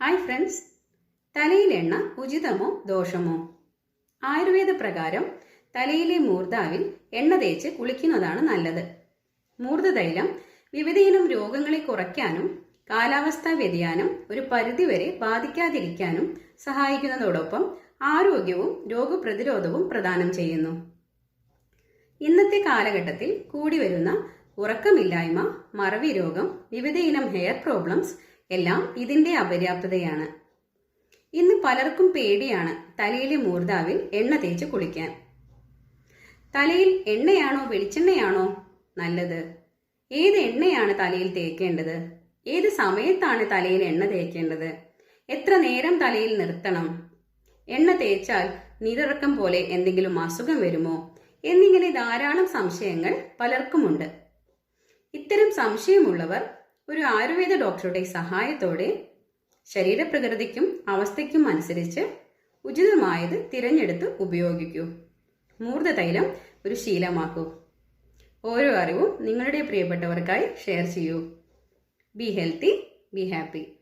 Hi friends തലയിൽ എണ്ണ ഉചിതമോ ദോഷമോ? ആയുർവേദ പ്രകാരം തലയിലെ മൂർധാവിൽ എണ്ണ തേച്ച് കുളിക്കുന്നതാണ് നല്ലത്. മൂർധതൈലം വിവിധയിനം രോഗങ്ങളെ കുറയ്ക്കാനും കാലാവസ്ഥാ വ്യതിയാനം ഒരു പരിധിവരെ ബാധിക്കാതിരിക്കാനും സഹായിക്കുന്നതോടൊപ്പം ആരോഗ്യവും രോഗപ്രതിരോധവും പ്രദാനം ചെയ്യുന്നു. ഇന്നത്തെ കാലഘട്ടത്തിൽ കൂടി വരുന്ന ഉറക്കമില്ലായ്മ മറവി രോഗം വിവിധയിനം ഹെയർ പ്രോബ്ലംസ് എല്ലാം ഇതിന്റെ അപര്യാപ്തതയാണ്. ഇന്ന് പലർക്കും പേടിയാണ് തലയിലെ മൂർദാവിൽ എണ്ണ തേച്ച് കുളിക്കാൻ. തലയിൽ എണ്ണയാണോ വെളിച്ചെണ്ണയാണോ നല്ലത്? ഏത് എണ്ണയാണ് തലയിൽ തേക്കേണ്ടത്? ഏത് സമയത്താണ് തലയിൽ എണ്ണ തേക്കേണ്ടത്? എത്ര നേരം തലയിൽ നിർത്തണം? എണ്ണ തേച്ചാൽ നീരിറക്കം പോലെ എന്തെങ്കിലും അസുഖം വരുമോ? എന്നിങ്ങനെ ധാരാളം സംശയങ്ങൾ പലർക്കുമുണ്ട്. ഇത്തരം സംശയമുള്ളവർ ഒരു ആയുർവേദ ഡോക്ടറുടെ സഹായത്തോടെ ശരീരപ്രകൃതിക്കും അവസ്ഥയ്ക്കും അനുസരിച്ച് ഉചിതമായത് തിരഞ്ഞെടുത്ത് ഉപയോഗിക്കൂ. മൂർധതൈലം ഒരു ശീലമാക്കൂ. ഓരോ അറിവും നിങ്ങളുടെ പ്രിയപ്പെട്ടവർക്കായി ഷെയർ ചെയ്യൂ. Be healthy be happy.